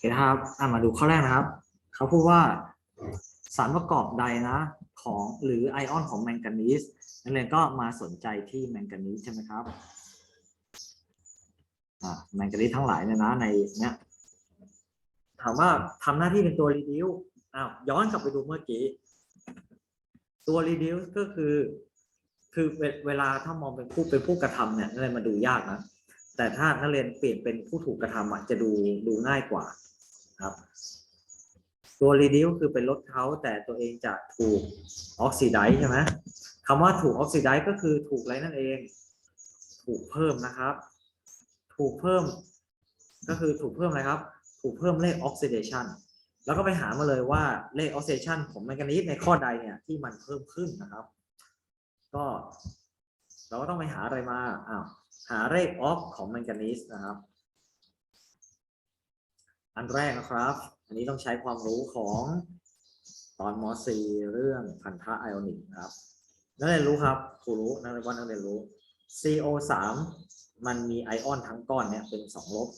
เคนะครับอะมาดูข้อแรกนะครับ เขาพูดว่าสารประกอบใดนะ ของหรือไอออนของแมงกานีสนักเรียนก็มาสนใจที่แมงกานีสใช่ไหมครับอ่าแมงกานีสทั้งหลายเนี่ยนะในเนี้ยถามว่าทำหน้าที่เป็นตัวรีดิวอ้าวย้อนกลับไปดูเมื่อกี้ ตัวรีดิวก็คือ คือเวลาถ้ามองเป็นผู้เป็นผู้กระทำเนี่ยนักเรียนมาดูยากนะแต่ถ้านักเรียนเปลี่ยนเป็นผู้ถูกกระทำอะจะดูดูง่ายกว่า ครับ ตัวรีดิวคือเป็นลดเขาแต่ตัวเองจะถูกออกซิไดซ์ใช่ไหมคำว่าถูกออกซิไดซ์ก็คือถูกอะไรนั่นเอง ถูกเพิ่มนะครับ ถูกเพิ่ม ก็คือถูกเพิ่มอะไรครับ ถูกเพิ่มเลขออกซิเดชันแล้วก็ไปหามาเลยว่าเลขออกซิเดชันของแมงกานีสในข้อใดเนี่ยที่มันเพิ่มขึ้นนะครับ ก็เราก็ต้องไปหาอะไรมาอ้าวหาเลขออกของแมงกานีสนะครับ อันแรกนะครับ อันนี้ต้องใช้ความรู้ของตอนม .4 เรื่องพันธะไอออนิกครับนักเรียนรู้ครับครูรู้นักเรียนว่านักเรียนรู้ CO3 มันมีไอออนทั้งก้อนเนี่ยเป็นสองลบ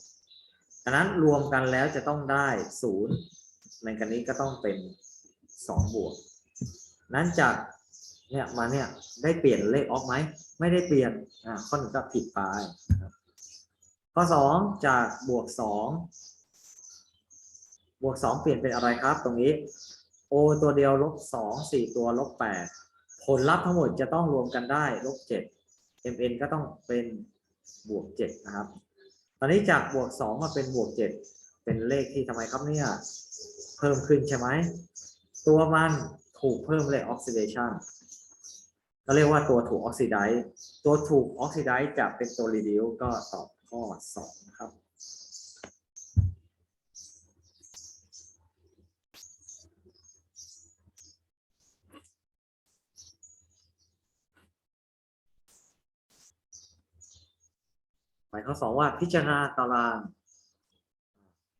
ดังนั้นรวมกันแล้วจะต้องได้ศูนย์แมงกานีก็ต้องเป็นสองบวก นั้นจากเนี่ยมาเนี่ยได้เปลี่ยนเลขออกไหม ไม่ได้เปลี่ยนอ่าข้อหนึ่งก็ผิดไปข้อสองจากบวกสอง บวกสองเปลี่ยนเป็นอะไรครับ ตรงนี้ o ตัวเดียวลบสองสี่ตัวลบแปดผลลัพธ์ทั้งหมดจะต้องรวมกันได้ลบเจ็ด mn ก็ต้องเป็นบวกเจ็ดนะครับ ตอนนี้จากบวกสองมาเป็นบวกเจ็ดเป็นเลขที่ทำไมครับเนี่ย เพิ่มขึ้นใช่ไหม ตัวมันถูกเพิ่มเลขออกซิเดชันก็เรียกว่าตัวถูกออกซิไดซ์ตัวถูกออกซิไดซ์จะเป็นตัวรีดิวก็ตอบข้อสองนะครับ หมายข้อสองว่าพิจารณาตาราง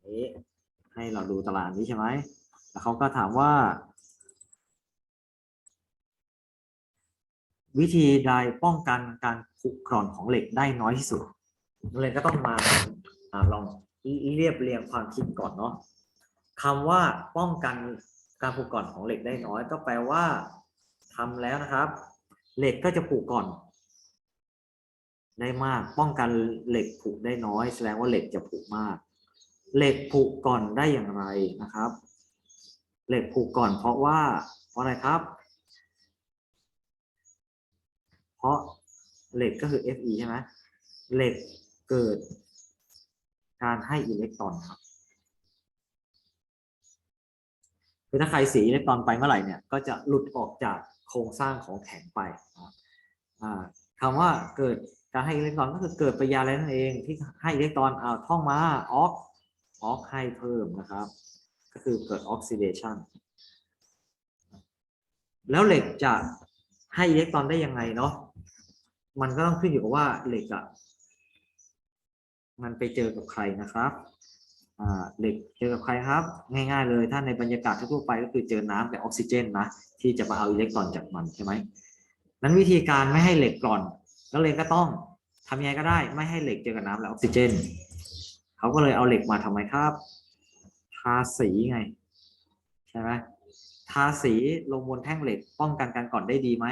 นี้ให้เราดูตารางนี้ใช่ไหมแล้วเขาก็ถามว่า วิธีใดป้องกันการผุกร่อนของเหล็กได้น้อยที่สุดเรียนก็ต้องมาอลองเรียบเรียงความคิดก่อนเนาะคำว่าป้องกันการผุกร่อนของเหล็กได้น้อย ก็แปลว่าทำแล้วนะครับ เหล็กก็จะผุก่อน ได้มาก ป้องกันเหล็กผุได้น้อย แสดงว่าเหล็กจะผุมาก เหล็กผุก่อนได้อย่างไรนะครับ เหล็กผุก่อนเพราะว่า เพราะอะไรครับ เพราะเหล็กก็คือ Fe ใช่ไหมเหล็กเกิดการให้อิเล็กตรอนครับคือถ้าใครสีอิเล็กตรอนไปเมื่อไหร่เนี่ยก็จะหลุดออกจากโครงสร้างของแข็งไปคำว่าเกิด การให้อิเล็กตรอนก็คือเกิดปฏิกิริยาอะไรนั่นเองที่ให้อิเล็กตรอนเอาท่องมาออกออกให้เพิ่มนะครับ ก็คือเกิดออกซิเดชันแล้วเหล็กจะให้อิเล็กตรอนได้ยังไงเนาะมันก็ต้องขึ้นอยู่กับว่าเหล็กอะมันไปเจอกับใครนะครับเหล็กเจอกับใครครับ ง่ายๆเลยถ้าในบรรยากาศทั่วไปก็คือเจอน้ำกับออกซิเจนนะที่จะมาเอาอิเล็กตรอนจากมันใช่ไหมนั้นวิธีการไม่ให้เหล็กกร่อน ก็เลยก็ต้องทำยังไงก็ได้ ไม่ให้เหล็กเจอกับน้ำและออกซิเจนเขาก็เลยเอาเหล็กมาทำไมครับทาสีไง ใช่ไหมทาสีลงบนแท่งเหล็ก ป้องกันการก่อนได้ดีไหม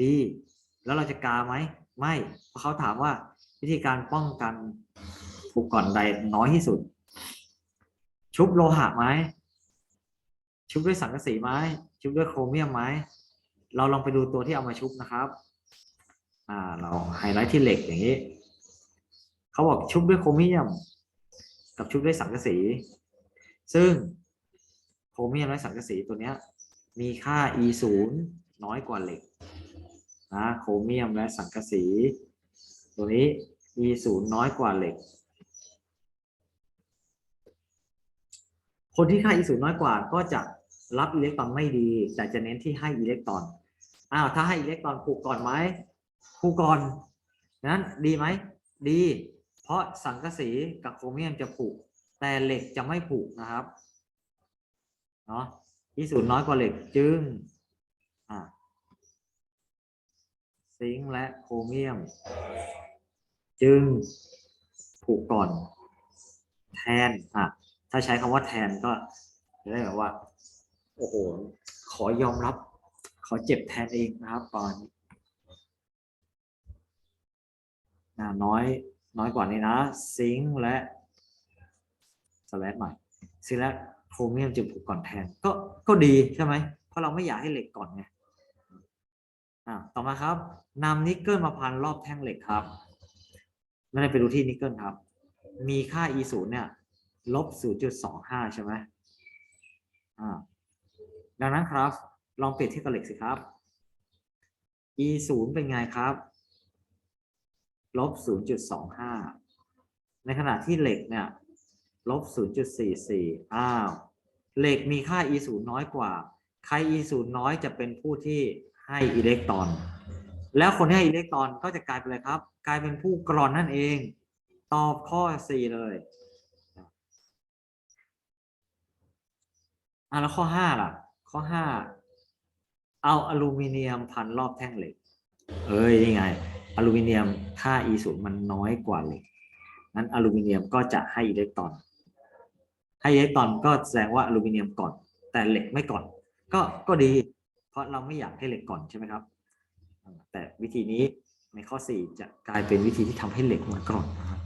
ดี แล้วเราจะกาไหม ไม่เพราะเขาถามว่าวิธีการป้องกันถูกก่อนใดน้อยที่สุด ชุบโลหะไหมชุบด้วยสังกะสีไหมชุบด้วยโครเมียมไหมเราลองไปดูตัวที่เอามาชุบนะครับ อ่า เราไฮไลท์ที่เหล็กอย่างนี้ เขาบอกชุบด้วยโครเมียม กับชุบด้วยสังกะสี ซึ่งโครเมียมและสังกะสีตัวเนี้ย มีค่า e 0น้อยกว่าเหล็กนะโครเมียมและสังกะสี ตัวนี้ e 0น้อยกว่าเหล็ก คนที่ค่า e 0น้อยกว่าก็จะรับอิเล็กตรอนไม่ดี แต่จะเน้นที่ให้อิเล็กตรอนอ้าวถ้าให้อิเล็กตรอนผูกก่อนไหม ผูกก่อนนั้นดีไหมดี เพราะสังกะสีกับโครเมียมจะผูกแต่เหล็กจะไม่ผูกนะครับเนาะที่ศูนย์น้อยกว่าเหล็กจึงอ่าซิงค์และโครเมียม จึงผูกก่อน แทนอะถ้าใช้คำว่าแทนก็จะได้แบบว่า โอ้โห ขอยอมรับ ขอเจ็บแทนเองนะครับตอนนี้ น้อยน้อยกว่านี้นะซิงค์และสแลดใหม่ซิงค์และโครเมียมจะผูกก่อนแทนก็ก็ดีใช่ไหมเพราะเราไม่อยากให้เหล็กก่อนไงอ่าต่อมาครับนำนิกเกิลมาพันรอบแท่งเหล็กครับไม่ได้ไปดูที่นิกเกิลครับ มีค่า e 0เนี่ยลบ0.25ใช่ไหมอ่าดังนั้นครับ ลองเปรียบเทียบกับเหล็กสิครับ e 0เป็นไงครับ ลบ 0.25 ในขณะที่เหล็กเนี่ยลบ 0.44 อ้าว เหล็กมีค่า e 0น้อยกว่า ใคร e 0น้อยจะเป็นผู้ที่ให้อิเล็กตรอน แล้วคนที่ให้อิเล็กตรอนก็จะกลายเป็นอะไรครับ กลายเป็นผู้กรอนนั่นเอง ตอบข้อ 4 เลยอะแล้วข้อ 5 ล่ะ ข้อ 5 เอาอลูมิเนียมพันรอบแท่งเหล็ก เอ้ยนี่ไง อลูมิเนียมค่า E 0มันน้อยกว่าเหล็กนั้นอลูมิเนียมก็จะให้อิเล็กตรอน ให้อิเล็กตรอนก็แสดงว่าอลูมิเนียมก่อน แต่เหล็กไม่ก่อน ก็ก็ดี เพราะเราไม่อยากให้เหล็กก่อนใช่ไหมครับอ่าแต่วิธีนี้ในข้อ 4 จะกลายเป็นวิธีที่ทำให้เหล็กมันก่อนนะครับ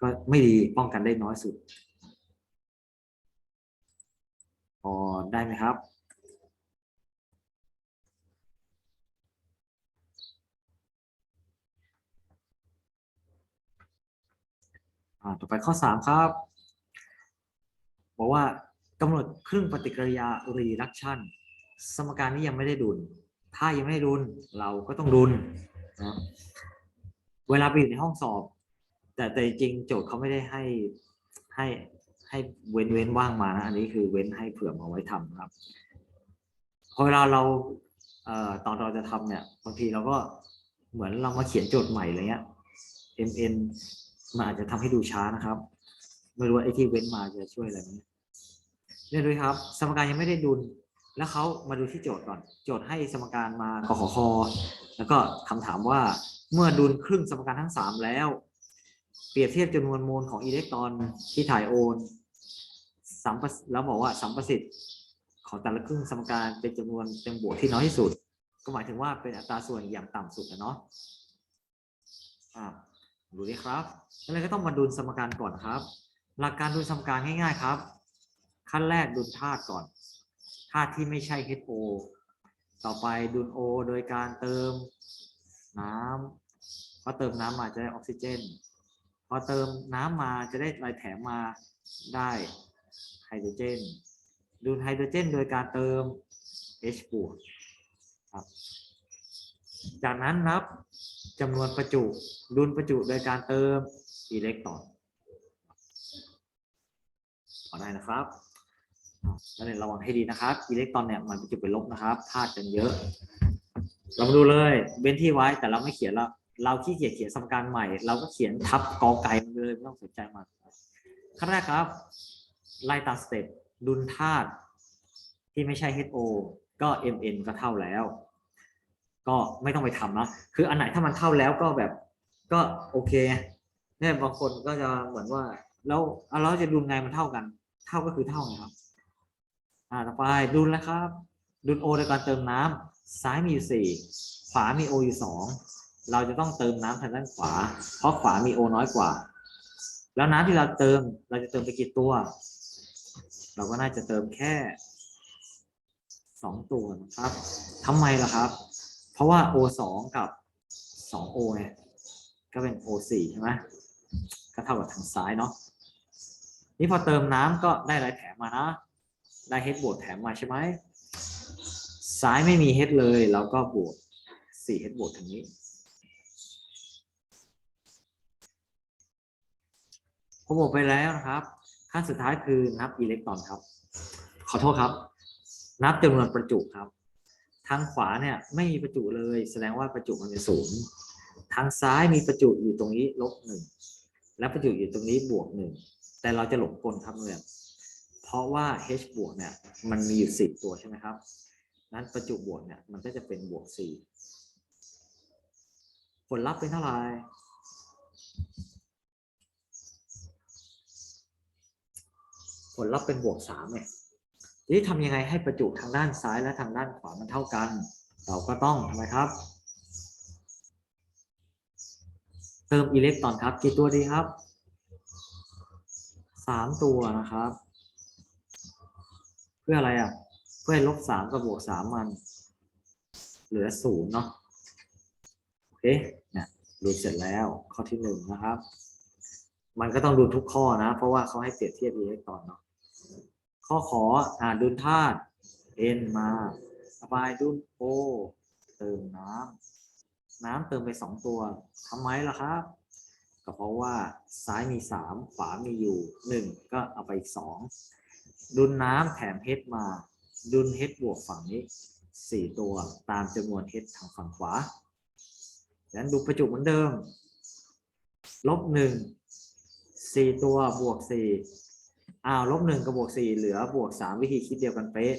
ก็ไม่ดีป้องกันได้น้อยสุดพอได้ไหมครับ อ่าต่อไปข้อ3ครับ บอกว่ากำหนดครึ่งปฏิกิริยา reduction สมการนี้ยังไม่ได้ดุล ถ้ายังไม่ได้ดุลเราก็ต้องดุลนะเวลาไปอยู่ในห้องสอบ แต่แต่จริงโจทย์เขาไม่ได้ให้ให้ให้เว้นเว้นว่างมานะ อันนี้คือเว้นให้เผื่อมาไว้ทำนะครับ พอเวลาเราเอ่อตอนเราจะทำเนี่ยบางทีเราก็เหมือนเรามาเขียนโจทย์ใหม่อะไรเงี้ย mn มันอาจจะทำให้ดูช้านะครับ ไม่รู้ว่าไอ้ที่เว้นมาจะช่วยอะไรไหมเนี่ยดูครับ สมการยังไม่ได้ดุล แล้วเขามาดูที่โจทย์ก่อน โจทย์ให้สมการมากขอคอแล้วก็คำถามว่าเมื่อดุลครึ่งสมการทั้งสามแล้ว เปรียบเทียบจำนวนโมลของอิเล็กตรอนที่ถ่ายโอนสัมประแล้วบอกว่าสัมประสิทธิ์ของแต่ละครึ่งสมการเป็นจำนวนเต็มบวกที่น้อยที่สุด ก็หมายถึงว่าเป็นอัตราส่วนอย่างต่ำสุดนะเนาะอ่า ดูดิครับก็เลยก็ต้องมาดูสมการก่อนครับ หลักการดูสมการง่าย ๆครับ ขั้นแรกดูธาตุก่อนธาตุที่ไม่ใช่ HO ต่อไปดู O โดยการเติมน้ำพอเติมน้ำมาจะได้ออกซิเจน พอเติมน้ำมาจะได้อะไรแถมมาได้ไฮโดรเจน ดูไฮโดรเจน โดยการเติม H บวกครับ จากนั้นนับจำนวนประจุดุลประจุโดยการเติมอิเล็กตรอนพอได้นะครับแล้วเนี่ยระวังให้ดีนะครับ อิเล็กตรอนเนี่ยมันประจุเป็นลบนะครับธาตุกันเยอะ เรามาดูเลยเว้นที่ไว้แต่เราไม่เขียนแล้วเราขี้เกียจเขียนสมการใหม่ เราก็เขียนทับกอไก่มันเลยไม่ต้องสนใจมันขั้นแรกครับไล่ตามสเต็ปดุลธาตุที่ไม่ใช่ HO ก็ Mn ก็เท่าแล้ว ก็ไม่ต้องไปทำนะคืออันไหนถ้ามันเท่าแล้วก็แบบก็โอเคเนี่ยบางคนก็จะเหมือนว่า แล้วเราจะดูไงมันเท่ากัน เท่าก็คือเท่าไงครับ อ่าต่อไปดุลแล้วครับ ดุลโอโดยการเติมน้ำซ้ายมีอยู่สี่ขวามีโออยู่สองเราจะต้องเติมน้ำทางด้านขวา เพราะขวามีโอน้อยกว่า แล้วน้ำที่เราเติมเราจะเติมไปกี่ตัว เราก็น่าจะเติมแค่สองตัวนะครับทำไมล่ะครับ เพราะว่า O สองกับสอง O เนี่ยก็เป็น O สี่ใช่ไหมก็เท่ากับทางซ้ายเนาะนี่พอเติมน้ำก็ได้อะไรแถมมานะ ได้เฮดบวกแถมมาใช่ไหมซ้ายไม่มีเฮดเลยเราก็บวกสี่เฮดบวกทางนี้พอบวกไปแล้วนะครับ ขั้นสุดท้ายคือนับอิเล็กตรอนครับ ขอโทษครับ นับจำนวนประจุครับ ทางขวาเนี่ยไม่มีประจุเลย แสดงว่าประจุมันเป็นศูนย์ทางซ้ายมีประจุอยู่ตรงนี้ลบหนึ่งและประจุอยู่ตรงนี้บวกหนึ่งแต่เราจะหลงกลครับเพื่อนเพราะว่า H บวกเนี่ยมันมีอยู่สิบตัวใช่ไหมครับนั้นประจุบวกเนี่ยมันก็จะเป็นบวกสี่ผลลัพธ์เป็นเท่าไหร่ผลลัพธ์เป็นบวกสามเนี่ย ทีนี้ทำยังไงให้ประจุทางด้านซ้ายและทางด้านขวามันเท่ากัน เราก็ต้องทำไมครับเติมอิเล็กตรอนครับ กี่ตัวดีครับสามตัวนะครับ เพื่ออะไรอะ เพื่อให้ลบสามกับบวกสามมัน เหลือศูนย์เนาะโอเคเนี่ยดูเสร็จแล้วข้อที่หนึ่งนะครับ มันก็ต้องดูทุกข้อนะ เพราะว่าเขาให้เปรียบเทียบอิเล็กตรอนเนาะ ข้อขออ่าดุลธาตุ n มาระบายดุล o เติมน้ำน้ำเติมไปสองตัวทำไมล่ะครับ ก็เพราะว่าซ้ายมีสามขวามีอยู่หนึ่งก็เอาไปสองดุลน้ำแถม h มา ดุล h บวกฝั่งนี้สี่ตัวตามจำนวน h ทางฝั่งขวาดังนั้นดูประจุเหมือนเดิมลบหนึ่งสี่ตัวบวกสี่ อ้าวลบหนึ่งกับบวกสี่เหลือบวกสามวิธีคิดเดียวกันเป๊ะ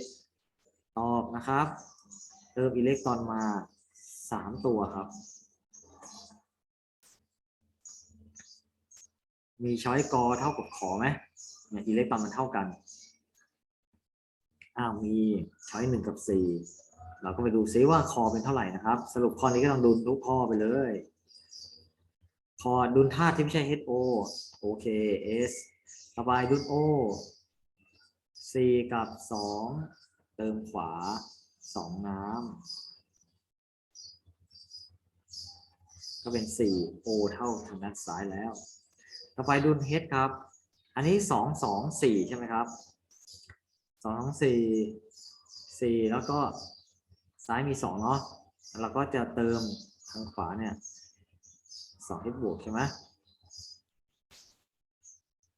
ตอบนะครับเติมอิเล็กตรอนมาสามตัวครับ มีช้อยกอเท่ากับขอไหมเนี่ยอิเล็กตรอนมันเท่ากันอ้าวมีช้อยหนึ่งกับสี่เราก็ไปดูซิว่าคอเป็นเท่าไหร่นะครับ สรุปข้อนี้ก็ต้องดูทุกข้อไปเลย คอดุลธาตุที่ไม่ใช่ HO โอเค S ระบายดุล O 4กับ2เติมขวา2น้ำก็เป็น4 O เท่าทางด้านซ้ายแล้วต่อไปดุล H ครับ อันนี้2 2 4ใช่ไหมครับ2 2 4 4แล้วก็ซ้ายมี2เนาะเราก็จะเติมทางขวาเนี่ยสอง h บวกใช่ไหม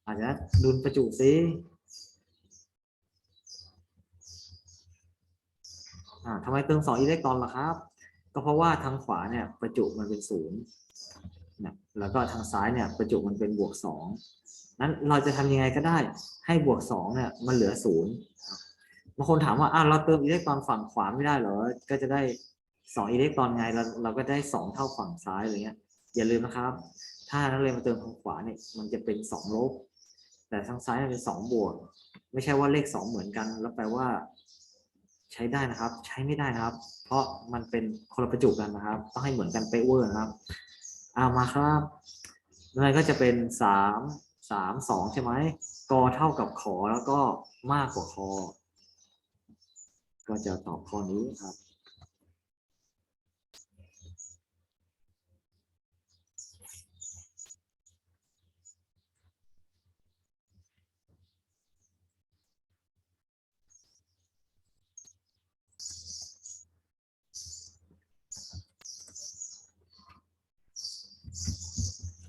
อาจจะดุลประจุซิทำไมเติมสองอิเล็กตรอนล่ะครับ ก็เพราะว่าทางขวาเนี่ยประจุมันเป็นศูนย์นะแล้วก็ทางซ้ายเนี่ยประจุมันเป็นบวกสองนั้นเราจะทำยังไงก็ได้ ให้บวกสองเนี่ยมันเหลือศูนย์บางคนถามว่าอ้าวเราเติมอิเล็กตรอนฝั่งขวาไม่ได้เหรอ ก็จะได้สองอิเล็กตรอนไงเราเราก็ได้สองเท่าฝั่งซ้ายอะไรเงี้ยอย่าลืมนะครับ ถ้านักเรียนมาเติมทางขวาเนี่ยมันจะเป็นสองลบ แต่ทางซ้ายมันเป็นสองบวก ไม่ใช่ว่าเลขสองเหมือนกัน แล้วแปลว่า ใช้ได้นะครับ ใช้ไม่ได้นะครับ เพราะมันเป็นคนละประจุกันนะครับ ต้องให้เหมือนกันเป๊ะเวอร์นะครับเอามาครับนั่นก็จะเป็นสามสามสองใช่ไหมกอเท่ากับขอแล้วก็มากกว่าคอก็จะตอบข้อนี้ครับ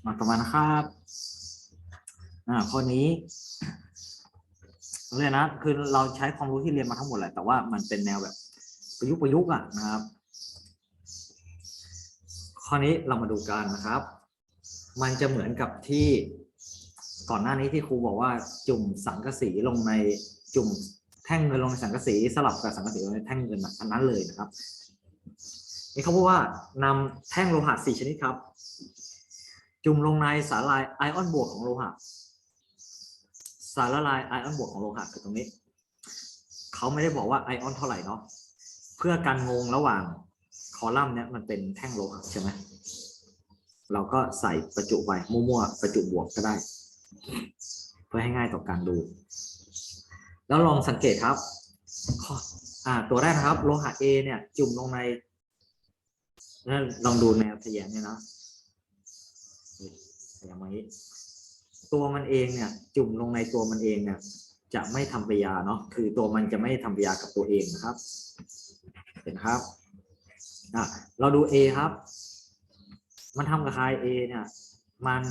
มาต่อมานะครับอ่าข้อนี้เรียนนะ คือเราใช้ความรู้ที่เรียนมาทั้งหมดแหละ แต่ว่ามันเป็นแนวแบบประยุกต์ประยุกต์อะนะครับ ข้อนี้เรามาดูกันนะครับ มันจะเหมือนกับที่ก่อนหน้านี้ที่ครูบอกว่าจุ่มสังกะสีลงในจุ่มแท่งเงินลงในสังกะสีสลับกับสังกะสีลงในแท่งเงินอันนั้นเลยนะครับนี่เขาพูดว่านำแท่งโลหะสี่ชนิดครับ จุ่มลงในสารละลายไอออนบวกของโลหะ สารละลายไอออนบวกของโลหะคือตรงนี้ เขาไม่ได้บอกว่าไอออนเท่าไหร่เนาะ เพื่อการงงระหว่างคอลัมน์เนี่ยมันเป็นแท่งโลหะใช่ไหม เราก็ใส่ประจุไปมั่วๆประจุบวกก็ได้ เพื่อให้ง่ายต่อการดู แล้วลองสังเกตครับข้อตัวแรกนะครับ โลหะ A เนี่ย จุ่มลงในนั่นลองดูแนวทะแยงเนี่ยนะ อย่างนี้ตัวมันเองเนี่ย จุ่มลงในตัวมันเองเนี่ย จะไม่ทำปริยาเนาะคือตัวมันจะไม่ทำปริยากับตัวเองนะครับ เห็นครับอะเราดู A ครับ มันทำกับใคร A เนี่ย มัน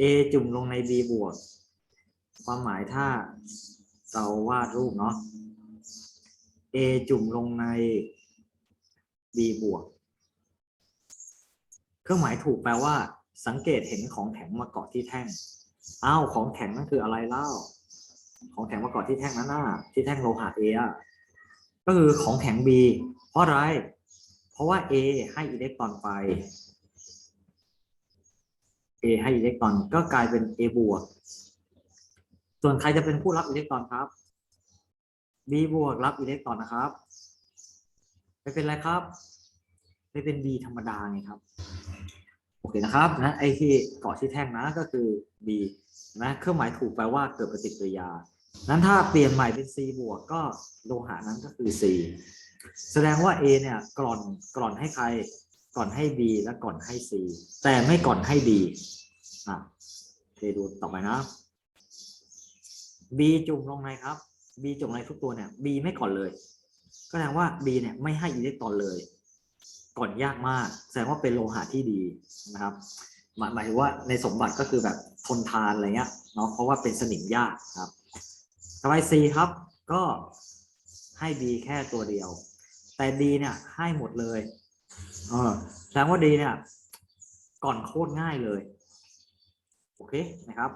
A จุ่มลงใน B บวก ความหมายถ้าเราวาดรูปเนาะ A จุ่มลงใน B บวก เครื่องหมายถูกแปลว่า สังเกตเห็นของแข็งมาเกาะที่แท่ง อ้าวของแข็งนั่นคืออะไรเล่า ของแข็งมาเกาะที่แท่งนั้นน่ะที่แท่งโลหะ A อะก็คือของแข็ง B เพราะอะไร เพราะว่า A ให้อิเล็กตรอนไป A ให้อิเล็กตรอนก็กลายเป็น A บวก ส่วนใครจะเป็นผู้รับอิเล็กตรอนครับ B บวกรับอิเล็กตรอนนะครับ ไม่เป็นไรครับ ไม่เป็น B ธรรมดาไงครับ โอเคนะครับนะไอที่เกาะที่แท่งนะก็คือ B นะเครื่องหมายถูกแปลว่าเกิดปฏิกิริยา นั้นถ้าเปลี่ยนใหม่เป็น C บวกก็โลหะนั้นก็คือ C แสดงว่า A เนี่ยกร่อนกร่อนให้ใครก่อนให้ B และก่อนให้ C แต่ไม่ก่อนให้ D อะเคดูต่อไปนะ B จุ่มลงในครับ B จุ่มในทุกตัวเนี่ย B ไม่ก่อนเลย ก็แสดงว่า B เนี่ยไม่ให้อิเล็กตรอนเลย ก่อนยากมาก แสดงว่าเป็นโลหะที่ดีนะครับหมายหมายถึงว่าในสมบัติก็คือแบบทนทานอะไรเงี้ยเนาะเพราะว่าเป็นสนิมยากครับต่อไป C ครับก็ให้ B แค่ตัวเดียว แต่ D เนี่ยให้หมดเลยเออแสดงว่า D เนี่ยก่อนโคตรง่ายเลย โอเคนะครับ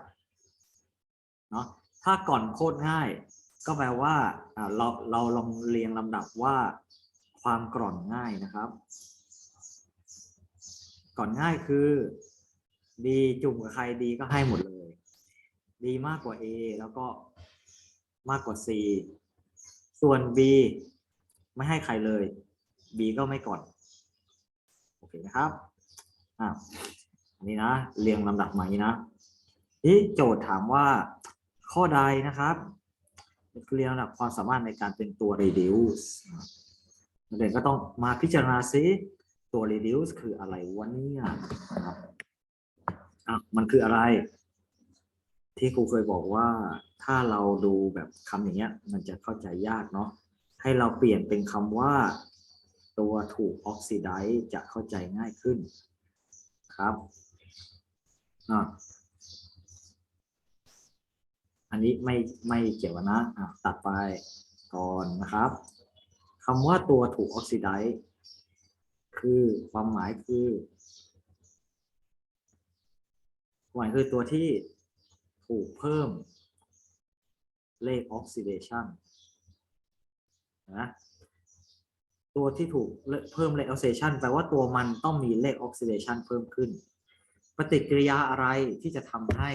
เนาะถ้าก่อนโคตรง่าย ก็แปลว่าเราเราลองเรียงลำดับว่า ความกร่อนง่ายนะครับก่อนง่ายคือ ดีจุ่มกับใครดีก็ให้หมดเลย ดีมากกว่า A แล้วก็มากกว่า C ส่วน B ไม่ให้ใครเลย B ก็ไม่ก่อน โอเคนะครับอ่าอันนี้นะ เรียงลำดับใหม่นะนี่โจทย์ถามว่าข้อใดนะครับ เรียงลำดับความสามารถในการเป็นตัว reduce นักเรียนก็ต้องมาพิจารณาซิตัว reduce คืออะไรวะเนี่ยนะครับอะมันคืออะไร ที่ครูเคยบอกว่าถ้าเราดูแบบคำอย่างเงี้ย มันจะเข้าใจยากเนาะให้เราเปลี่ยนเป็นคำว่า ตัวถูกออกซิไดซ์จะเข้าใจง่ายขึ้นครับอะอันนี้ไม่ไม่เกี่ยวนนะอะตัดไปก่อนนะครับ คำว่าตัวถูกออกซิไดซ์คือความหมายคือความหมายคือตัวที่ถูกเพิ่มเลขออกซิเดชันนะตัวที่ถูกเพิ่มเลขออกซิเดชันแปลว่าตัวมันต้องมีเลขออกซิเดชันเพิ่มขึ้น ปฏิกิริยาอะไรที่จะทำให้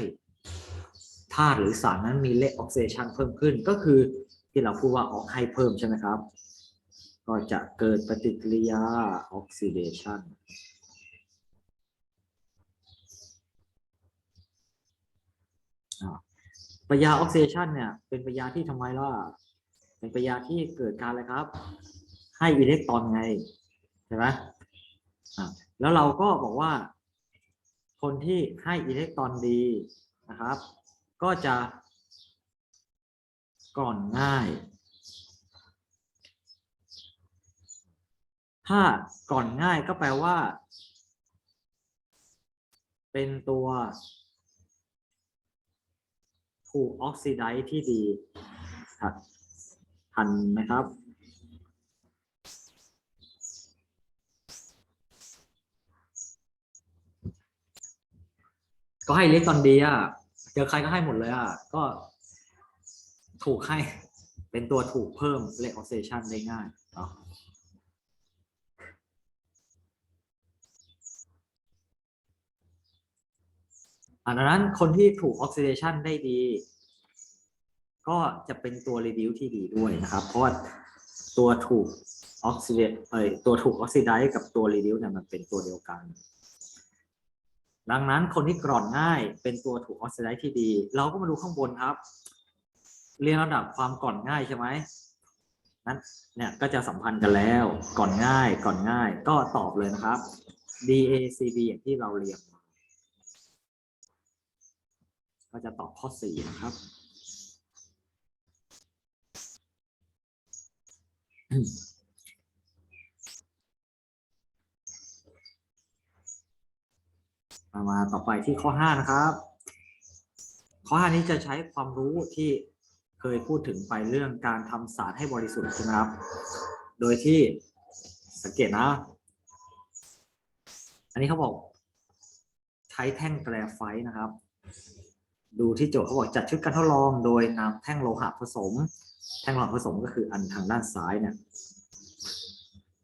ธาตุหรือสารนั้นมีเลขออกซิเดชันเพิ่มขึ้น ก็คือที่เราพูดว่าออกให้เพิ่มใช่ไหมครับ ก็จะเกิดปฏิกิริยาออกซิเดชันปฏิกิริยาออกซิเดชันเนี่ยเป็นปฏิกิริยาที่ทำไมล่ะเป็นปฏิกิริยาที่เกิดการอะไรครับ ให้อิเล็กตรอนไงใช่ไหมแล้วเราก็บอกว่า คนที่ให้อิเล็กตรอนดีนะครับ ก็จะก่อนง่าย ถ้าก่อนง่ายก็แปลว่า เป็นตัวถูกออกซิไดซ์ที่ดีทันทันไหมครับ ก็ให้เล็กตอนดีอะเจอใครก็ให้หมดเลยอะ ก็ถูกให้เป็นตัวถูกเพิ่มเลขออกซิเดชันได้ง่ายเนาะ ดังนั้นคนที่ถูกออกซิเดชันได้ดี ก็จะเป็นตัว reduce ที่ดีด้วยนะครับ เพราะว่าตัวถูกออกซิเดตเอ้ยตัวถูกออกซิไดซ์กับตัว reduce เนี่ยมันเป็นตัวเดียวกัน ดังนั้นคนที่กร่อนง่ายเป็นตัวถูกออกซิไดซ์ที่ดี เราก็มาดูข้างบนครับ เรียงระดับความก่อนง่ายใช่ไหมนั้นเนี่ยก็จะสัมพันธ์กันแล้ว ก่อนง่าย ก่อนง่าย ก็ตอบเลยนะครับ DACB อย่างที่เราเรียงมา ก็จะตอบข้อสี่นะครับมามาต่อไปที่ข้อห้านะครับ ข้อห้านี้จะใช้ความรู้ที่เคยพูดถึงไปเรื่องการทำสารให้บริสุทธิ์ใช่ไหมครับ โดยที่สังเกตนะ อันนี้เขาบอกใช้แท่งแกรไฟต์นะครับ ดูที่โจทย์เขาบอกจัดชุดการทดลองโดยนำแท่งโลหะผสม แท่งโลหะผสมก็คืออันทางด้านซ้ายเนี่ย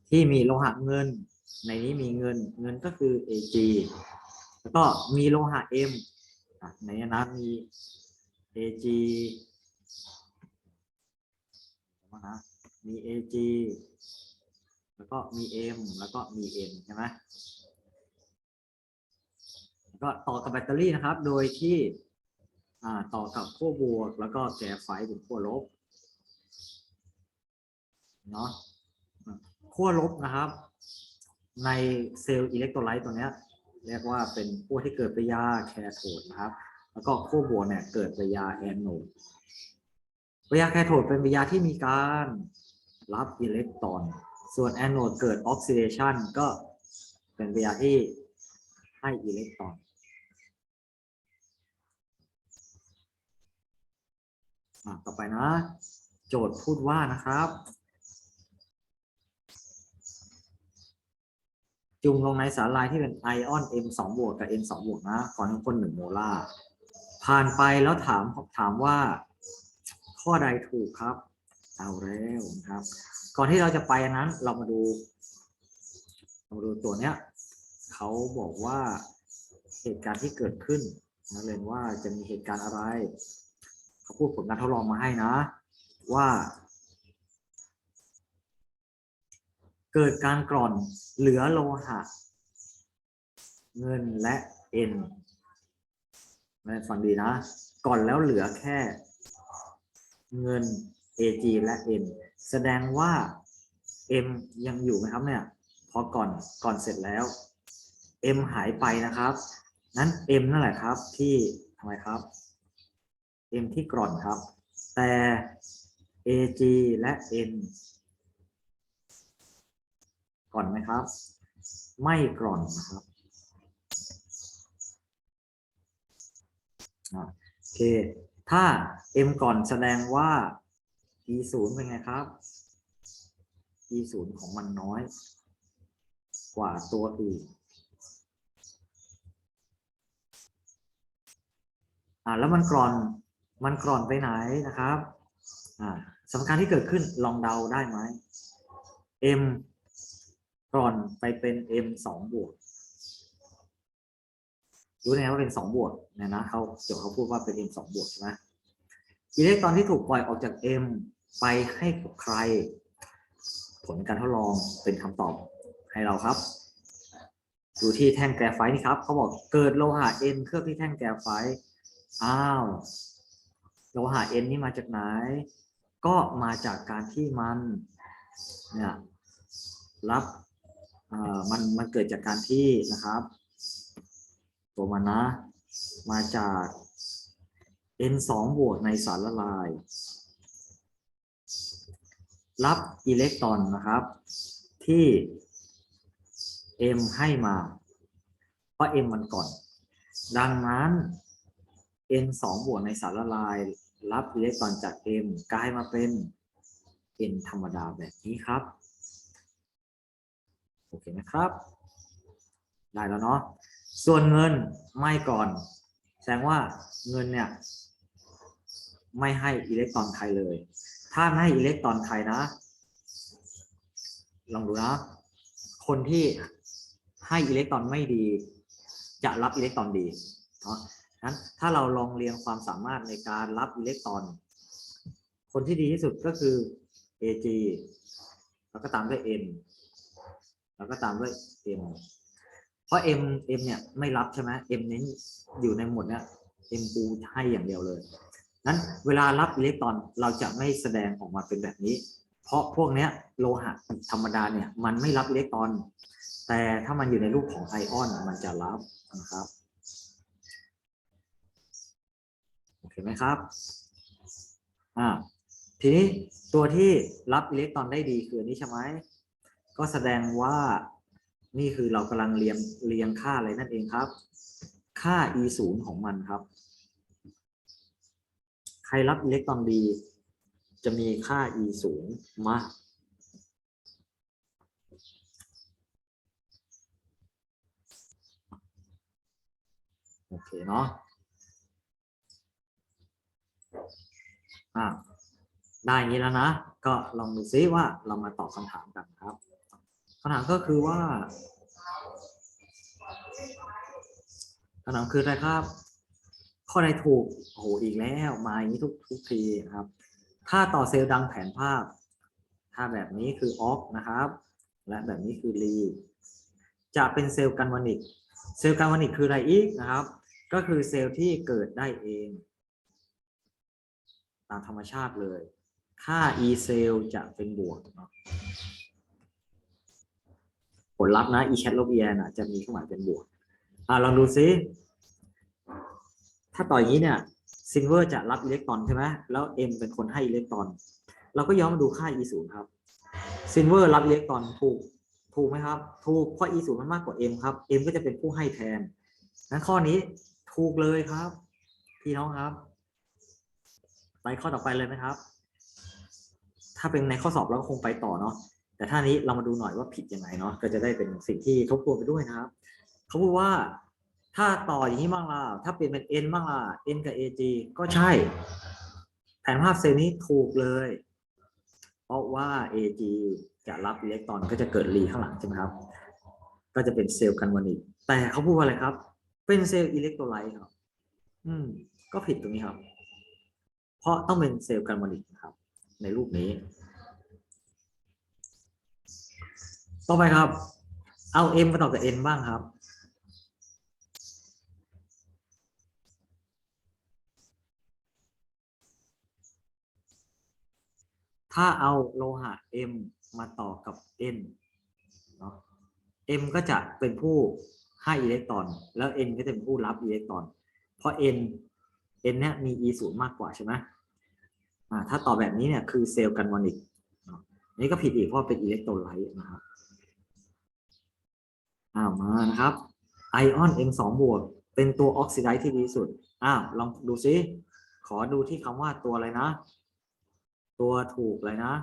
ที่มีโลหะเงิน ในนี้มีเงินเงินก็คือ Ag แล้วก็มีโลหะ M ในนี้นะมี AG มานะมี AG แล้วก็มี M แล้วก็มี N ใช่ไหมแล้วก็ต่อกับแบตเตอรี่นะครับ โดยที่ ต่อกับขั้วบวก แล้วก็แกไฟเป็นขั้วลบเนาะขั้วลบนะครับ ในเซลล์อิเล็กโทรไลต์ตัวเนี้ยเรียกว่าเป็นขั้วที่เกิดปริยาแคโทดนะครับ แล้วก็ขั้วบวกเนี่ยเกิดปริยาแอนโนดปริยาแคโทดเป็นปริยาที่มีการรับอิเล็กตรอน ส่วนแอนโนดเกิดออกซิเดชันก็เป็นปริยาที่ให้อิเล็กตรอน อะ ต่อไปนะ โจทย์พูดว่านะครับ จุ่มลงในสารลายที่เป็นไอออน M 2บวกกับ N 2บวกนะก่อนทั้งคน1โมลาร์ผ่านไปแล้วถามถามว่า ข้อใดถูกครับ เอาแล้วนะครับ ก่อนที่เราจะไปนนั้นเรามาดูเรามาดูตัวเนี้ยเขาบอกว่าเหตุการณ์ที่เกิดขึ้นนักเรียนว่าจะมีเหตุการณ์อะไร เขาพูดผลการทดลองมาให้นะ ว่า เกิดการกร่อนเหลือโลหะ เงินและเอ็นฟังดีนะ ก่อนแล้วเหลือแค่ เงิน AG และ N แสดงว่า M ยังอยู่ไหมครับเนี่ย พอก่อนก่อนเสร็จแล้ว M หายไปนะครับ นั้น M นั่นแหละครับที่ทำไมครับ M ที่กร่อนครับ แต่ AG และ N ก่อนไหมครับ ไม่กร่อนนะครับอะโอเค ถ้า M ก่อนแสดงว่า E ศูนย์เป็นไงครับ E ศูนย์ของมันน้อย กว่าตัวอื่นอ่าแล้วมันกร่อน มันกร่อนไปไหนนะครับอ่าสมการที่เกิดขึ้นลองเดาได้ไหม M กร่อนไปเป็น M สองบวกรู้ไงว่าเป็นสองบวกเนี่ยนะเขาเดี๋ยวเขาพูดว่าเป็น M สองบวกใช่ไหมอิเล็กตรอนที่ถูกปล่อยออกจาก M ไปให้กับใคร ผลการทดลองเป็นคำตอบให้เราครับดูที่แท่งแกรไฟต์นี่ครับเขาบอกเกิดโลหะ N เคลือบที่แท่งแกรไฟต์อ้าว โลหะ N นี่มาจากไหน ก็มาจากการที่มันเนี่ยรับอ่อมันมันเกิดจากการที่นะครับ ตัวมันนะ มาจาก N 2บวกในสารละลาย รับอิเล็กตรอนนะครับ ที่ M ให้มา เพราะ M มันก่อน ดังนั้น N 2บวกในสารละลาย รับอิเล็กตรอนจาก M กลายมาเป็น N ธรรมดาแบบนี้ครับ โอเคไหมครับ ได้แล้วเนาะส่วนเงินไม่ก่อน แสดงว่าเงินเนี่ย ไม่ให้อิเล็กตรอนใครเลย ถ้าไม่ให้อิเล็กตรอนใครนะ ลองดูนะ คนที่ให้อิเล็กตรอนไม่ดี จะรับอิเล็กตรอนดีเนาะ นั้นถ้าเราลองเรียงความสามารถในการรับอิเล็กตรอน คนที่ดีที่สุดก็คือ Ag แล้วก็ตามด้วย M แล้วก็ตามด้วย M เพราะ M M เนี่ยไม่รับใช่ไหม M เน้นอยู่ในหมวดเนี้ย M ปูให้อย่างเดียวเลยนั้นเวลารับอิเล็กตรอนเราจะไม่แสดงออกมาเป็นแบบนี้ เพราะพวกเนี้ยโลหะธรรมดาเนี่ยมันไม่รับอิเล็กตรอน แต่ถ้ามันอยู่ในรูปของไอออนมันจะรับนะครับ โอเคไหมครับอ่าทีนี้ตัวที่รับอิเล็กตรอนได้ดีคืออันนี้ใช่ไหมก็แสดงว่านี่คือเรากำลังเรียงเรียงค่าอะไรนั่นเองครับ ค่า e ศูนย์ของมันครับ ใครรับอิเล็กตรอนดี จะมีค่า e สูงมากโอเคเนาะ อะได้อย่างนี้แล้วนะ ก็ลองดูซิว่าเรามาตอบคำถามกันครับคำถามก็คือว่าคำถามคืออะไรครับ ข้อใดถูกโอ้โหอีกแล้วมาอย่างนี้ทุกทุกทีครับ ถ้าต่อเซลล์ดังแผนภาพ ถ้าแบบนี้คือออกนะครับ และแบบนี้คือรีจะเป็นเซลล์กันวานิก เซลล์กันวานิกคืออะไรอีกนะครับ ก็คือเซลล์ที่เกิดได้เอง ตามธรรมชาติเลย ค่า e เซลล์จะเป็นบวกเนาะผลลัพธ์นะ e cat ลบ e n จะมีเครื่องหมายเป็นบวกอ่าลองดูซิ ถ้าต่ออย่างนี้เนี่ยซินเวอร์จะรับอิเล็กตรอนใช่ไหมแล้ว m เป็นคนให้อิเล็กตรอน เราก็ย้อนมาดูค่า e 0ครับซินเวอร์รับอิเล็กตรอนถูกถูกไหมครับ ถูกเพราะ e 0มันมากกว่า m ครับ m ก็จะเป็นผู้ให้แทนนั้นข้อนี้ถูกเลยครับ พี่น้องครับ ไปข้อต่อไปเลยไหมครับ ถ้าเป็นในข้อสอบเราก็คงไปต่อเนาะแต่ท่านี้เรามาดูหน่อยว่าผิดยังไงเนาะก็จะได้เป็นสิ่งที่ทบทวนไปด้วยนะครับเขาพูดว่าถ้าต่ออย่างนี้บ้างล่ะถ้าเปลี่ยนเป็น n บ้างล่ะ n กับ ag ก็ใช่ แผนภาพเซลล์นี้ถูกเลย เพราะว่า ag จะรับอิเล็กตรอนก็จะเกิดรีข้างหลังใช่ไหมครับ ก็จะเป็นเซลล์กันวานิกแต่เขาพูดว่าอะไรครับ เป็นเซลล์อิเล็กโทรไลต์ครับ อืม ก็ผิดตรงนี้ครับ ราะต้องเป็นเซลล์กันวานิกนะครับ ในรูปนี้ ต่อไปครับ เอา m มาต่อกับ n บ้างครับ ถ้าเอาโลหะ m มาต่อกับ n เนาะ m ก็จะเป็นผู้ให้อิเล็กตรอน แล้ว n ก็จะเป็นผู้รับอิเล็กตรอน เพราะ n n เนี่ยมี e ศูนย์มากกว่าใช่ไหม ถ้าต่อแบบนี้เนี่ยคือเซลล์กันวานิกนาะอันนี่ก็ผิดอีกเพราะเป็นอิเล็กโทรไลต์นะครับอ้าวมานะครับไอออน M 2 บวกเป็นตัวออกซิไดซ์ที่ดีสุดอ้าวลองดูซิ ขอดูที่คำว่าตัวอะไรนะ ตัวถูกอะไรนะ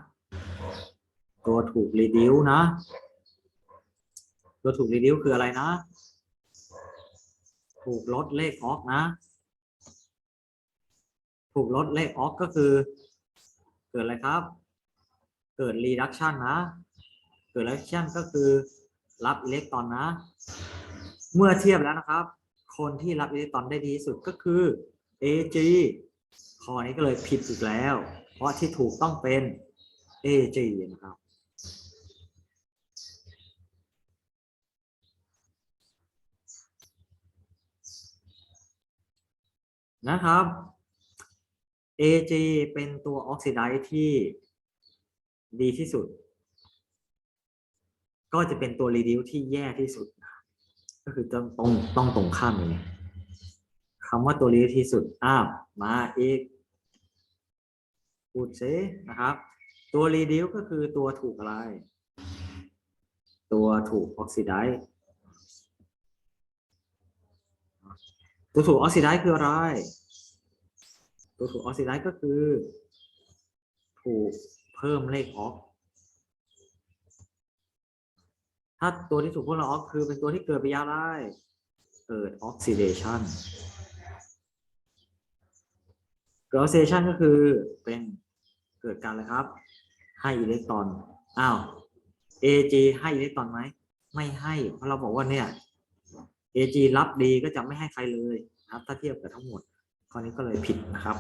ตัวถูกรีดิวนะ ตัวถูกรีดิวคืออะไรนะ ถูกลดเลขออกนะ ถูกลดเลขออกก็คือ เกิดอะไรครับ เกิด reduction นะ เกิด reduction ก็คือรับอิเล็กตรอนนะ เมื่อเทียบแล้วนะครับ คนที่รับอิเล็กตรอนได้ดีที่สุดก็คือ Ag ข้อนี้ก็เลยผิดอีกแล้ว เพราะที่ถูกต้องเป็น Ag นะครับนะครับ Ag เป็นตัวออกซิไดซ์ที่ดีที่สุด ก็จะเป็นตัวรีดิวที่แย่ที่สุด ก็คือต้องต้องต้องตรงข้ามเลยคำว่าตัวรีดิวที่สุดอ้าวมาอีกพูดซินะครับ ตัวรีดิวก็คือตัวถูกอะไร ตัวถูกออกซิไดซ์ตัวถูกออกซิไดซ์คืออะไร ตัวถูกออกซิไดซ์ก็คือ ถูกเพิ่มเลขออก ถ้าตัวที่ถูกเพิ่มเลขออกคือเป็นตัวที่เกิดปฏิกิริยาอะไรเกิดออกซิเดชันเกิดออกซิเดชันก็คือเป็นเกิดการอะไรครับ ให้อิเล็กตรอน อ้าว Ag ให้อิเล็กตรอนไหม ไม่ให้ เพราะเราบอกว่าเนี่ย Ag รับดีก็จะไม่ให้ใครเลยครับ ถ้าเทียบกับทั้งหมด ข้อนี้ก็เลยผิดนะครับ